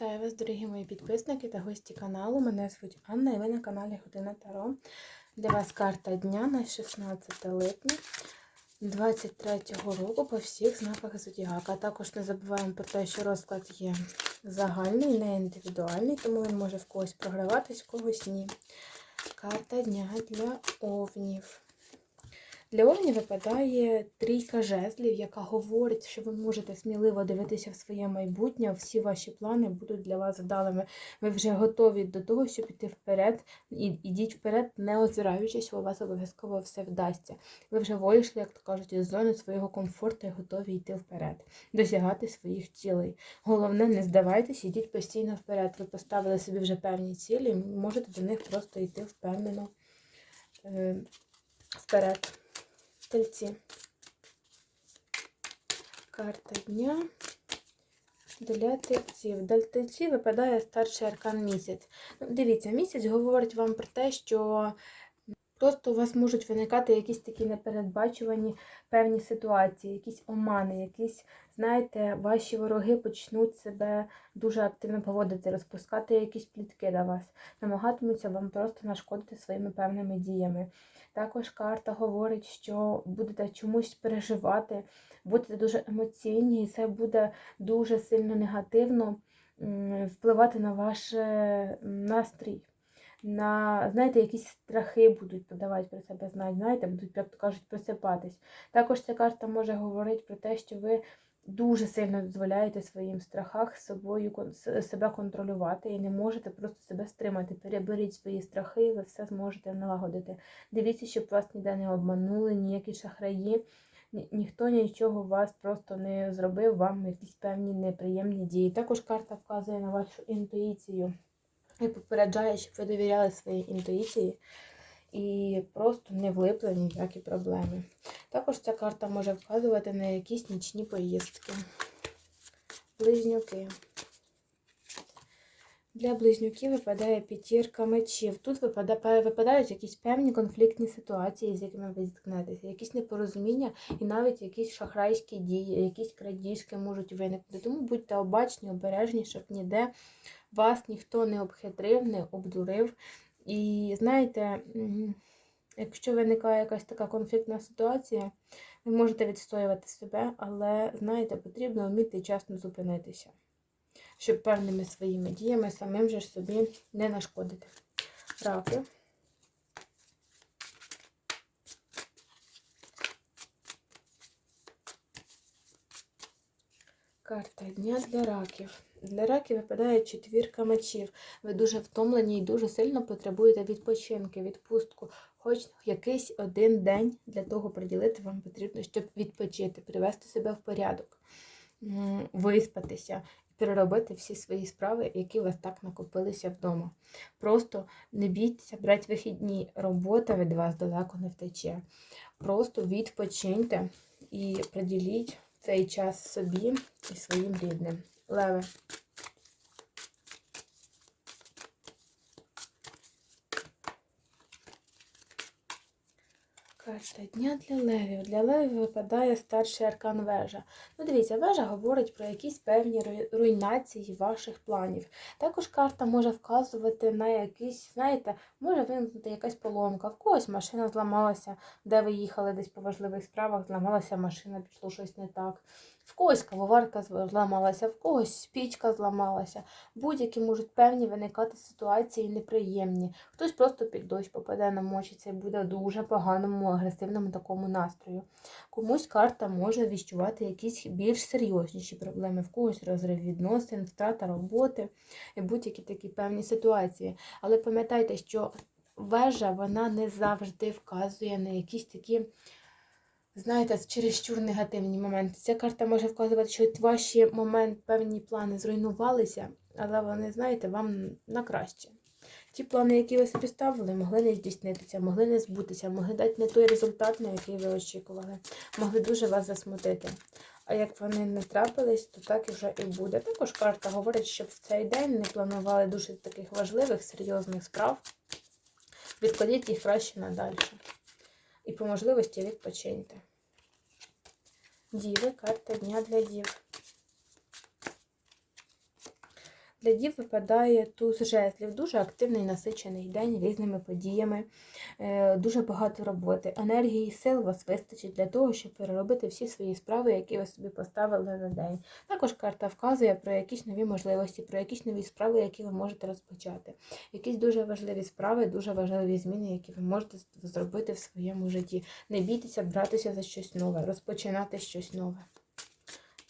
Вітаю вас, дорогі мої підписники та гості каналу. Мене звуть Анна і ви на каналі Година Таро. Для вас карта дня на 16 липня 2023 року по всіх знаках Зодіака. Також не забуваємо про те, що розклад є загальний, не індивідуальний, тому він може в когось програватись, в когось ні. Карта дня для овнів. Для Овні випадає трійка жезлів, яка говорить, що ви можете сміливо дивитися в своє майбутнє, всі ваші плани будуть для вас вдалими. Ви вже готові до того, щоб іти вперед. І ідіть вперед, не озираючись, у вас обов'язково все вдасться. Ви вже вийшли, як то кажуть, із зони свого комфорту і готові йти вперед, досягати своїх цілей. Головне, не здавайтесь, ідіть постійно вперед. Ви поставили собі вже певні цілі, можете до них просто йти впевнено е, вперед. Тельці. Карта дня для тельців. Для тельців випадає старший аркан місяць. Ну, Дивіться, місяць говорить вам про те, що просто у вас можуть виникати якісь такі непередбачувані певні ситуації, якісь омани, якісь, знаєте, ваші вороги почнуть себе дуже активно поводити, розпускати якісь плітки до вас, намагатимуться вам просто нашкодити своїми певними діями. Також карта говорить, що будете чомусь переживати, будете дуже емоційні, і це буде дуже сильно негативно впливати на ваш настрій. На, знаєте, якісь страхи будуть подавати про себе знати, знаєте, будуть, як то кажуть, просипатись. Також ця карта може говорити про те, що ви дуже сильно дозволяєте своїм страхах собою себе контролювати і не можете просто себе стримати. Переберіть свої страхи, і ви все зможете налагодити. Дивіться, щоб вас ніде не обманули, ніякі шахраї. Ніхто нічого вас просто не зробив, вам якісь певні неприємні дії. Також карта вказує на вашу інтуїцію і попереджає, щоб ви довіряли своїй інтуїції і просто не влипли ніякі проблеми. Також ця карта може вказувати на якісь нічні поїздки. Близнюки. Для близнюків випадає п'ятірка мечів. Тут випадають якісь певні конфліктні ситуації, з якими ви зіткнетеся, якісь непорозуміння і навіть якісь шахрайські дії, якісь крадіжки можуть виникнути. Тому будьте обачні, обережні, щоб ніде вас ніхто не обхитрив, не обдурив. І знаєте, якщо виникає якась така конфліктна ситуація, ви можете відстоювати себе, але, знаєте, потрібно вміти часно зупинитися, щоб певними своїми діями самим же собі не нашкодити. Раки. Карта дня для раків. Для раків випадає четвірка мечів. Ви дуже втомлені і дуже сильно потребуєте відпочинки, відпустку. Хоч якийсь один день для того приділити вам потрібно, щоб відпочити, привести себе в порядок, виспатися і переробити всі свої справи, які у вас так накопилися вдома. Просто не бійтеся, брати вихідні, робота від вас далеко не втече. Просто відпочиньте і приділіть цей час собі і своїм рідним. Леви. Карта дня для левів. Для левів випадає старший аркан вежа. Ну, дивіться, вежа говорить про якісь певні руйнації ваших планів. Також карта може вказувати на якісь, знаєте, може виникнути якась поломка. В когось машина зламалася, де ви їхали десь по важливих справах, зламалася машина, пішло щось не так. В когось кавоварка зламалася, в когось спічка зламалася. Будь-які можуть певні виникати ситуації неприємні. Хтось просто під дощ попаде, намочиться і буде дуже поганому, агресивному такому настрою. Комусь карта може віщувати якісь більш серйозніші проблеми, в когось розрив відносин, втрата роботи і будь-які такі певні ситуації. Але пам'ятайте, що вежа вона не завжди вказує на якісь такі знаєте, чересчур негативні моменти. Ця карта може вказувати, що ваші момент, певні плани зруйнувалися, але вони, знаєте, вам на краще. Ті плани, які ви собі ставили, могли не здійснитися, могли не збутися, могли дати не той результат, на який ви очікували, могли дуже вас засмутити. А як вони не трапились, то так вже і буде. Також карта говорить, щоб в цей день не планували дуже таких важливих, серйозних справ. Відкладіть їх краще надальше. І по можливості відпочиньте. Діви, карта дня для дів. Для дів випадає туз жезлів, дуже активний насичений день різними подіями, е, дуже багато роботи. Енергії і сил вас вистачить для того, щоб переробити всі свої справи, які ви собі поставили на день. Також карта вказує про якісь нові можливості, про якісь нові справи, які ви можете розпочати. Якісь дуже важливі справи, дуже важливі зміни, які ви можете зробити в своєму житті. Не бійтеся братися за щось нове, розпочинати щось нове.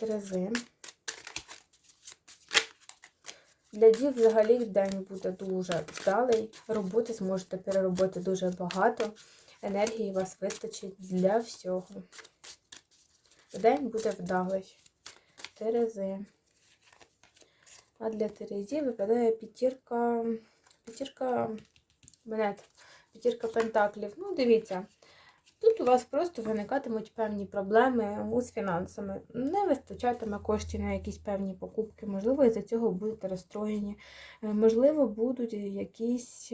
Терези. Для дів взагалі день буде дуже вдалий. Роботи зможете переробити дуже багато. Енергії у вас вистачить для всього. День буде вдалий. Терези. А для Терезі випадає п'ятірка, п'ятірка монет, п'ятірка пентаклів. Ну, дивіться, тут у вас просто виникатимуть певні проблеми з фінансами. Не вистачатиме коштів на якісь певні покупки. Можливо, із-за цього будете розстроєні. Е, Можливо, будуть якісь.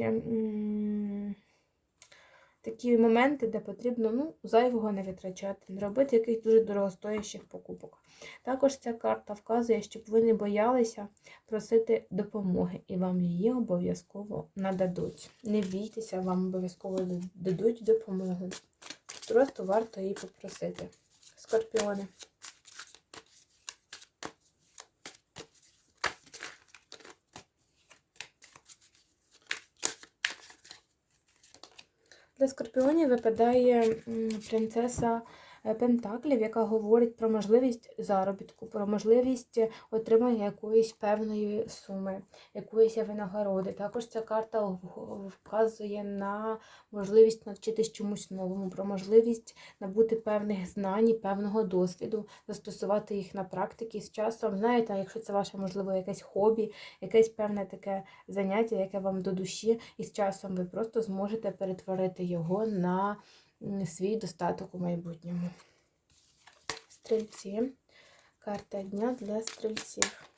Такі моменти, де потрібно ну, зайвого не витрачати, не робити якихось дуже дорогостоящих покупок. Також ця карта вказує, щоб ви не боялися просити допомоги, і вам її обов'язково нададуть. Не бійтеся, вам обов'язково дадуть допомогу. Просто варто її попросити. Скорпіони. Для скорпіонів випадає принцеса Пентаклів, яка говорить про можливість заробітку, про можливість е, отримання якоїсь певної суми, якоїсь винагороди. Також ця карта вказує на можливість навчитись чомусь новому, про можливість набути певних знань, і певного досвіду, застосувати їх на практиці з часом. Знаєте, якщо це ваше, можливо, якесь хобі, якесь певне таке заняття, яке вам до душі, і з часом ви просто зможете перетворити його на свій достаток у майбутньому. Стрільці. Карта дня для стрільців.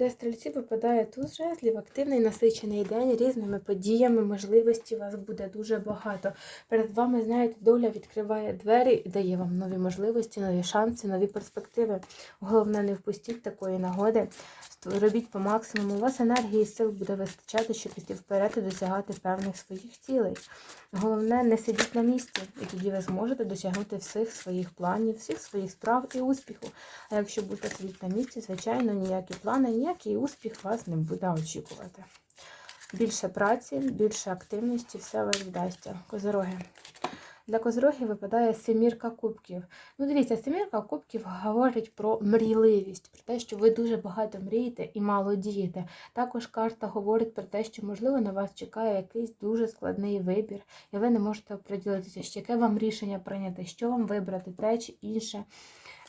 Для стрільців випадає туз жезлів, активний насичений день різними подіями, можливості вас буде дуже багато. Перед вами, знаєте, доля відкриває двері і дає вам нові можливості, нові шанси, нові перспективи. Головне, не впустіть такої нагоди. Робіть по максимуму. У вас енергії і сил буде вистачати, щоб піти вперед і досягати певних своїх цілей. Головне, не сидіть на місці, і тоді ви зможете досягнути всіх своїх планів, всіх своїх справ і успіху. А якщо будете сидіти на місці, звичайно, ніякі плани, ніякий успіх вас не буде очікувати. Більше праці, більше активності, все вас вдасться. Козороги. Для козорогів випадає семірка кубків. Ну, дивіться, семірка кубків говорить про мрійливість, про те, що ви дуже багато мрієте і мало дієте. Також карта говорить про те, що, можливо, на вас чекає якийсь дуже складний вибір, і ви не можете оприділитися, яке вам рішення прийняти, що вам вибрати, те чи інше.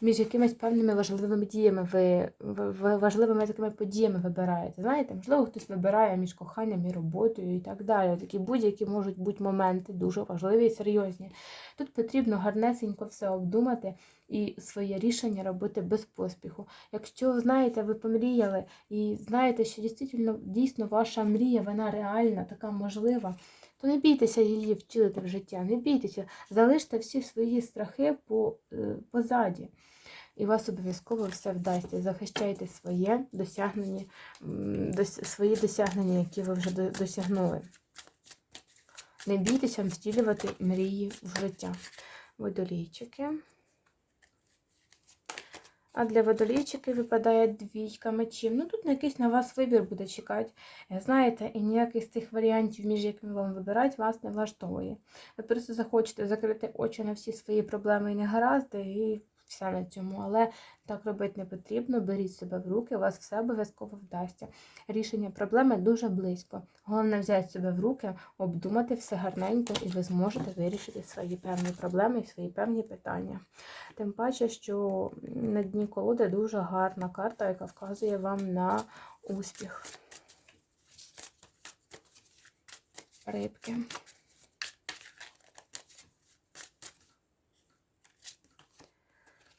Між якимись певними важливими діями ви, ви, ви важливими такими подіями вибираєте. Знаєте, можливо, хтось вибирає між коханням і роботою і так далі. Такі будь-які можуть бути моменти дуже важливі і серйозні. Тут потрібно гарнесенько все обдумати і своє рішення робити без поспіху. Якщо знаєте, ви помріяли і знаєте, що дійсно, дійсно ваша мрія, вона реальна, така можлива. То не бійтеся її втілити в життя, не бійтеся, залиште всі свої страхи по, е, позаді. І вас обов'язково все вдасться. Захищайте своє досягнення, дос- свої досягнення, які ви вже до- досягнули. Не бійтеся втілювати мрії в життя. Водолійчики. А для водолійчиків випадає двійка мечів. Ну тут якийсь на вас вибір буде чекати. Е, Знаєте, і ніяких з цих варіантів, між якими вам вибирати, вас не влаштовує. Ви просто захочете закрити очі на всі свої проблеми і негаразди, і все на цьому. Але так робити не потрібно. Беріть себе в руки, у вас все обов'язково вдасться. Рішення проблеми дуже близько. Головне взяти себе в руки, обдумати все гарненько, і ви зможете вирішити свої певні проблеми і свої певні питання. Тим паче, що на дні колоди дуже гарна карта, яка вказує вам на успіх. Рибки.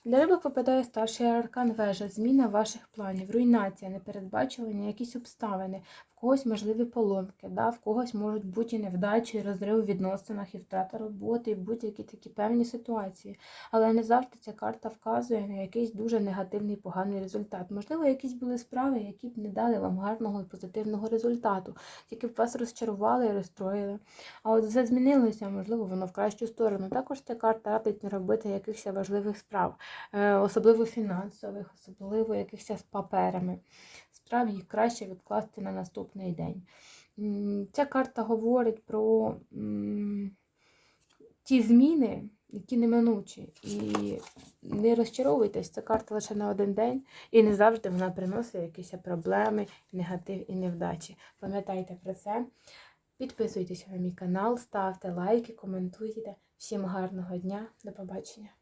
Для рибок випадає старший аркан вежа, зміна ваших планів, руйнація, непередбачування, якісь обставини. Когось можливі поломки, да? в когось можуть бути невдачі, розрив у відносинах і втрата роботи, і будь-які такі певні ситуації. Але не завжди ця карта вказує на якийсь дуже негативний поганий результат. Можливо, якісь були справи, які б не дали вам гарного і позитивного результату, тільки б вас розчарували і розстроїли. А от все змінилося, можливо, воно в кращу сторону. Також ця карта радить не робити якихось важливих справ, е, особливо фінансових, особливо якихось з паперами. Справ їх краще відкласти на наступний день. Ця карта говорить про ті зміни, які неминучі. І не розчаровуйтесь, ця карта лише на один день, і не завжди вона приносить якісь проблеми, негатив і невдачі. Пам'ятайте про це. Підписуйтесь на мій канал, ставте лайки, коментуйте. Всім гарного дня, до побачення!